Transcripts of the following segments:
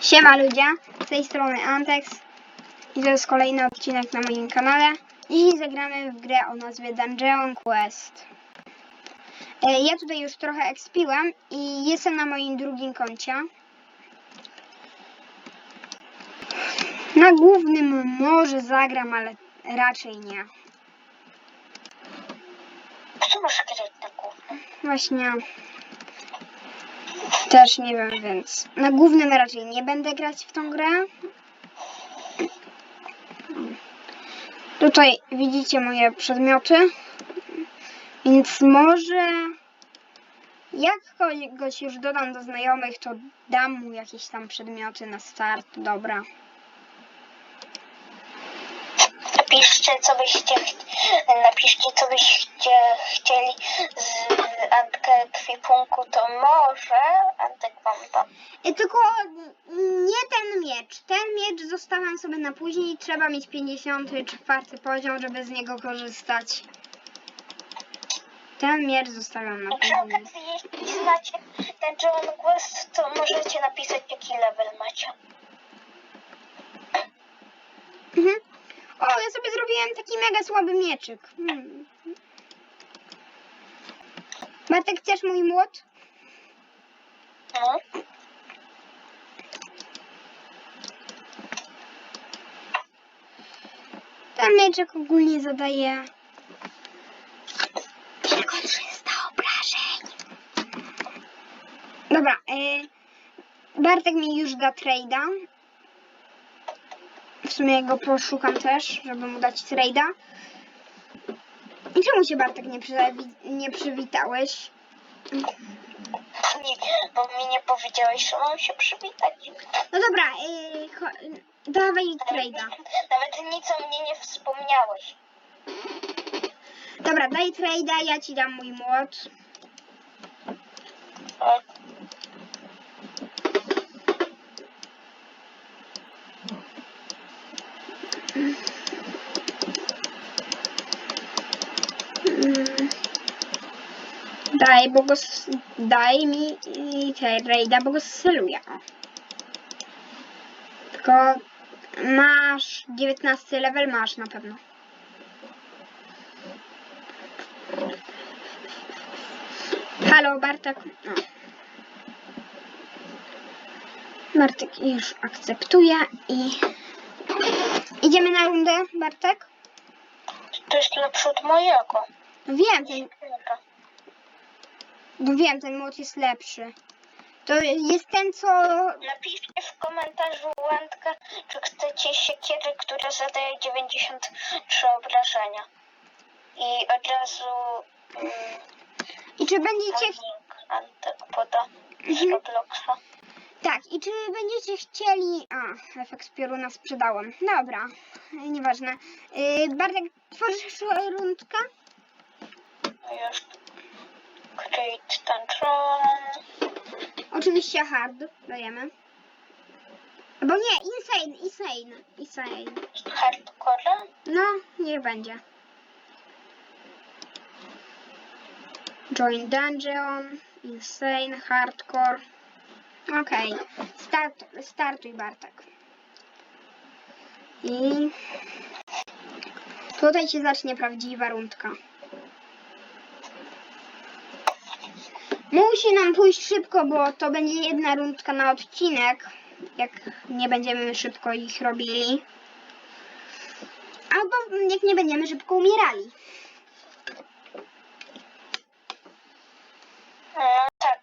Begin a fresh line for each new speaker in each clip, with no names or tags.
Siema ludzie, z tej strony Antex i to jest kolejny odcinek na moim kanale. Dziś zagramy w grę o nazwie Dungeon Quest. E, Ja tutaj już trochę ekspiłem i jestem na moim drugim koncie. Na głównym może zagram, ale raczej nie.
Kto może grać na głównym?
Właśnie. Też nie wiem, więc na głównym raczej nie będę grać w tą grę. Tutaj widzicie moje przedmioty. Więc może jak kogoś już dodam do znajomych, to dam mu jakieś tam przedmioty na start. Dobra.
Napiszcie, co byście, napiszcie, co byście chcieli z Antka Kwipunku, to może Antek wam da.
I tylko nie ten miecz. Ten miecz zostawiam sobie na później. Trzeba mieć 54 poziom, żeby z niego korzystać. Ten miecz zostawiam na
I przy
później.
okazji, jeśli znacie ten John Quest, to możecie napisać, jaki level macie.
Mhm. O, ja sobie zrobiłem taki mega słaby mieczyk. Hmm. Bartek, chcesz mój młot?
No.
Ten mieczek ogólnie zadaje tylko 300 obrażeń. Dobra, y, Bartek mi już da trade'a. Sumie go poszukam też, żeby mu dać trade'a. I czemu się Bartek nie, nie przywitałeś?
Nie, bo mi nie powiedziałeś, że mam się przywitać.
No dobra, y, cho- dawaj trade'a.
Nawet nic o mnie nie wspomniałeś.
Dobra, daj trade'a, ja ci dam mój młot. Daj, bo daj mi i trade'a, bo go. Tylko masz 19 level, masz na pewno. Halo, Bartek. O. Bartek już akceptuje i idziemy na rundę, Bartek?
To jest lepsze od mojego.
Wiem, ten, no wiem, ten mod jest lepszy. To jest ten, co...
Napiszcie w komentarzu Łędka, czy chcecie siekiery, która zadaje 93 obrażenia. I od razu mm,
I czy będziecie...
link Antek poda z
Mhm.
Robloxa.
Tak, i czy będziecie chcieli... A, efekt pioruna sprzedałem. Dobra, nieważne. Yy, Bartek, tworzysz rundkę?
Już create tantrum.
Oczywiście hard, dajemy. Bo nie, insane, insane, insane.
Hardcore.
No, niech będzie. Join Dungeon, Insane, Hardcore. Okej, Start, startuj Bartek. I tutaj się zacznie prawdziwa rundka. Musi nam pójść szybko, bo to będzie jedna rundka na odcinek, jak nie będziemy szybko ich robili. Albo jak nie będziemy szybko umierali.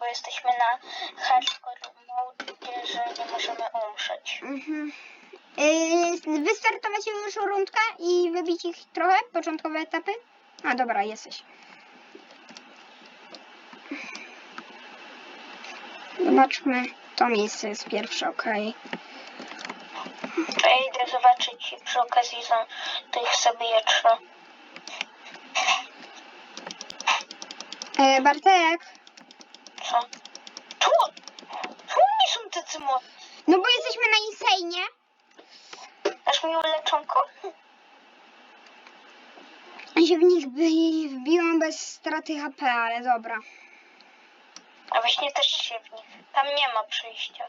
Bo jesteśmy na hardcore mode, że nie możemy umrzeć.
Mhm. Yy, wystartować już rundkę i wybić ich trochę, początkowe etapy? A dobra, jesteś. Zobaczmy, to miejsce jest pierwsze, okej.
To ja idę zobaczyć i przy okazji są tych zabijacza.
E, Bartek,
Co? Tu! Tu oni są tacy mocni.
no bo jesteśmy na insane.
Aż mi uleczonko.
Ja się w nich wbi- wbiłam bez straty HP, ale dobra.
A właśnie też się w nich. Tam nie ma przejścia.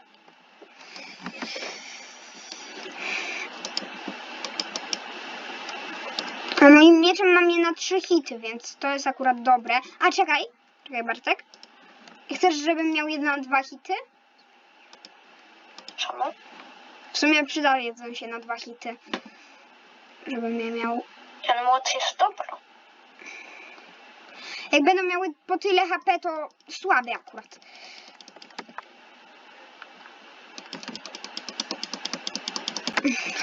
A moim mieczem mam je na trzy hity, więc to jest akurat dobre. A czekaj, czekaj Bartek. Chcesz, żebym miał jedno na dwa hity?
Czemu?
W sumie przydadzą się na dwa hity. Żebym je miał.
Ten młot jest dobry.
Jak będą miały po tyle HP, to słaby akurat.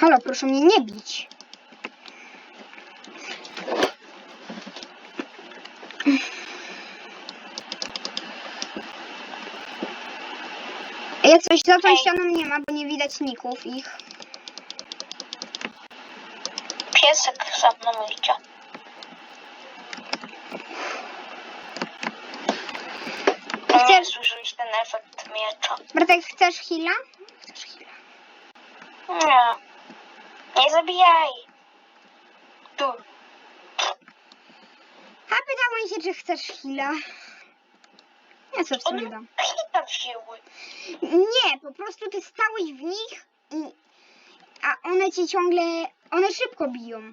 Halo, proszę mnie nie bić. Ja coś za tą ścianą nie ma, bo nie widać ników ich.
Piesek za mną idzie. Nie
Chcesz-
zużyć ten efekt miecza.
Bartek, chcesz heala? Chcesz heala.
Nie. Nie zabijaj. Tu.
A pytałem się, czy chcesz heala. Ja sumie
One
dam.
hita wzięły.
Nie, po prostu ty stałeś w nich i... A one cię ciągle... One szybko biją.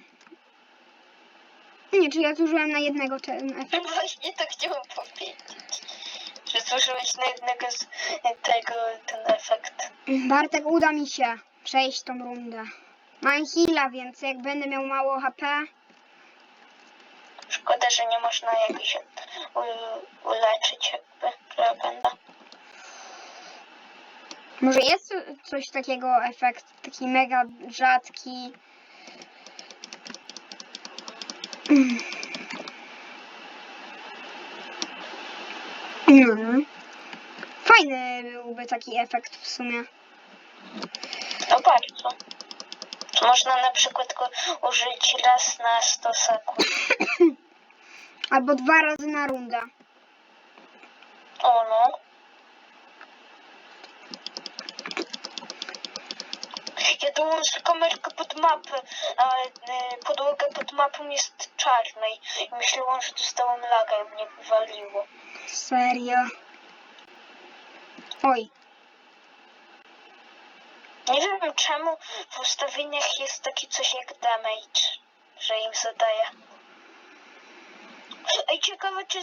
Nie, czy ja zużyłem na jednego ten efekt?
Właśnie to chciałam powiedzieć. Że zużyłeś na jednego z tego ten efekt.
Bartek, uda mi się przejść tą rundę. Mam heala, więc jak będę miał mało HP...
Szkoda, że nie można jakoś u- uleczyć jakby, będę.
Może jest coś takiego, efekt taki mega rzadki. Mm. Fajny byłby taki efekt w sumie.
No bardzo. Można na przykład go użyć raz na 100 sekund.
Albo dwa razy na rundę.
O no. Ja dołączę kamerkę pod mapę, a y, podłoga pod mapą jest czarna i myślałam, że dostałam laga i mnie wywaliło.
Serio. Oj,
Nie wiem czemu w ustawieniach jest taki coś jak damage, że im zadaje. Ciekawe czy,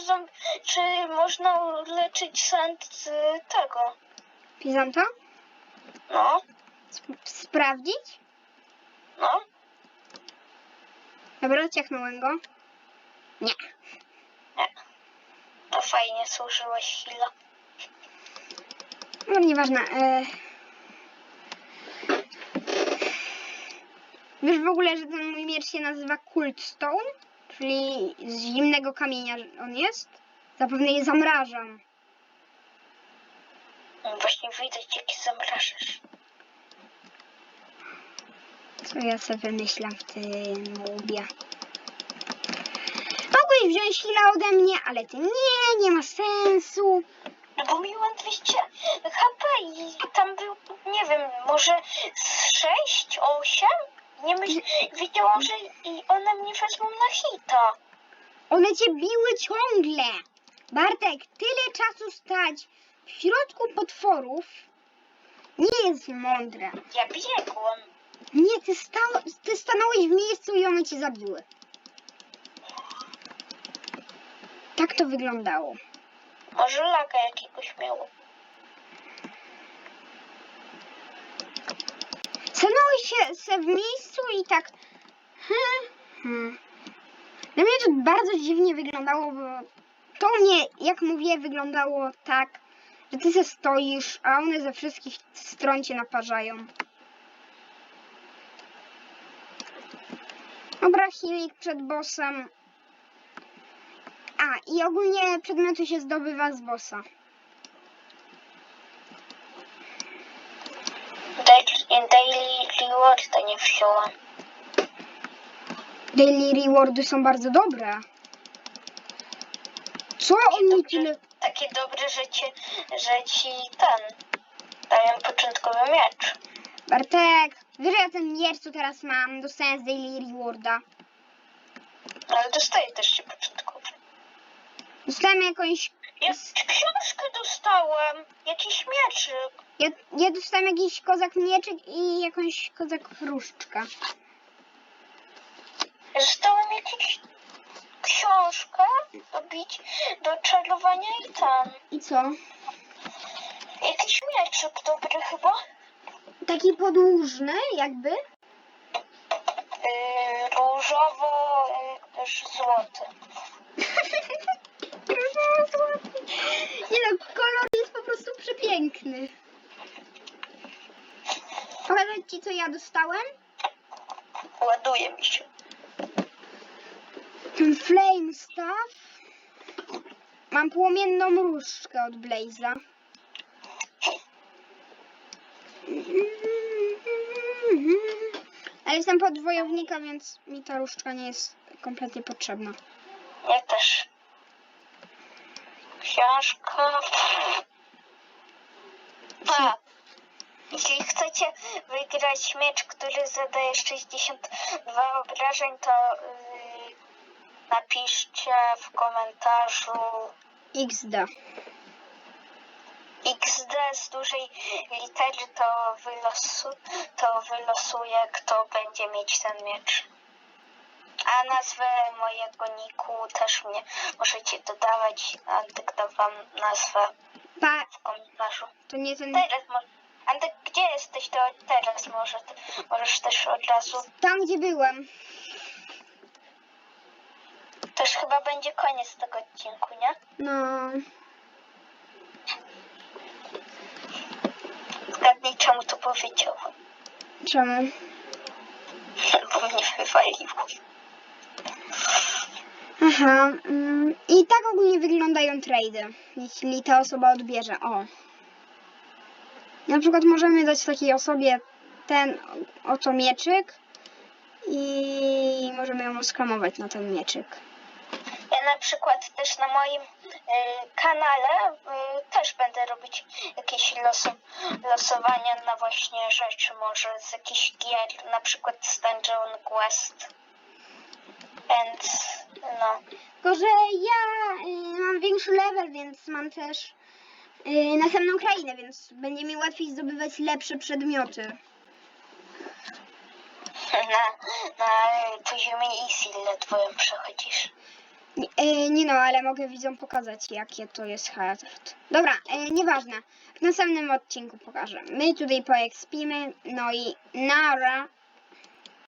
czy można leczyć sand z tego.
pisam to?
No,
Sp- sprawdzić?
no.
Dobra, ciachnąłem go. Nie.
Nie. To fajnie służyłeś chwilę.
No nieważne. E... Wiesz w ogóle, że ten mój miecz się nazywa Cult Stone? Czyli z zimnego kamienia on jest? Zapewne je zamrażam.
Właśnie widać jaki zamrażasz.
Co ja sobie wymyślam w tym łbie? Mogłeś wziąć chwilę ode mnie, ale ty nie, nie ma sensu.
No bo miałam 200 HP i tam był, nie wiem, może z 6, 8? Nie myśl, wiedziałam, że i one mnie wezmą na hita.
One cię biły ciągle. Bartek, tyle czasu stać w środku potworów nie jest mądre.
Ja biegłam.
Nie, ty, stał, ty stanąłeś w miejscu i one cię zabiły. Tak to wyglądało.
Może laga jakiegoś miało.
Stanąłeś się w miejscu i tak... Hmm, hmm. Mnie to bardzo dziwnie wyglądało, bo to mnie, jak mówię, wyglądało tak, że ty se stoisz, a one ze wszystkich stron cię naparzają. Dobra, healing przed bossem. A, i ogólnie przedmioty się zdobywa z bossa.
Daily, daily reward to nie wzięłam.
Daily rewardy są bardzo dobre. Co oni tyle...
Dobrze, takie dobre, że, cię, że ci ten dają początkowy miecz.
Bartek, wiesz, ja ten miecz, co teraz mam, dostałem z Daily Rewarda.
Ale dostaję też się początkowy.
Dostałem jakąś
Ja książkę dostałem. Jakiś mieczyk.
Ja, ja dostałem jakiś kozak mieczyk i jakąś kozak różdżka.
Dostałem jakąś książkę do bić, do czarowania i ten.
I co?
Jakiś mieczyk dobry chyba.
Taki podłużny jakby?
Yy, różowo, yy, też złoty.
Nie no, kolor jest po prostu przepiękny. Co ja dostałem?
Ładuje mi się.
Flame Staff. Mam płomienną różdżkę od Blaze'a. Ale jestem podwojownika, więc mi ta różdżka nie jest kompletnie potrzebna.
Ja też. Książka. A, jeśli chcecie wygrać miecz, który zadaje 62 obrażeń, to yy, napiszcie w komentarzu
XD.
XD z dużej litery, to, wylosu, to wylosuje, kto będzie mieć ten miecz. A nazwę mojego niku też mnie możecie dodawać. Antek da wam nazwę
Pa,
w komentarzu.
to nie ten.
Teraz Antek, gdzie jesteś? To teraz może, możesz też od razu.
Tam gdzie byłem.
To już chyba będzie koniec tego odcinku, nie?
No.
Zgadnij czemu to powiedziałam.
Czemu?
Bo mnie wywaliło.
Aha. mm, I tak ogólnie wyglądają trady, jeśli ta osoba odbierze. O. Na przykład możemy dać takiej osobie ten oto mieczyk i możemy ją skamować na ten mieczyk.
Ja na przykład też na moim y, kanale y, też będę robić jakieś losu, losowania na właśnie rzeczy, może z jakichś gier, na przykład z Dungeon Quest. Więc no.
Tylko, że ja y, mam większy level, więc mam też y, następną krainę, więc będzie mi łatwiej zdobywać lepsze przedmioty.
Na, na poziomie easy ledwo ją przechodzisz.
Nie, e, nie no, ale mogę widzom pokazać, jakie to jest hazard. Dobra, e, nieważne. W następnym odcinku pokażę. My tutaj poekspimy, no i nara.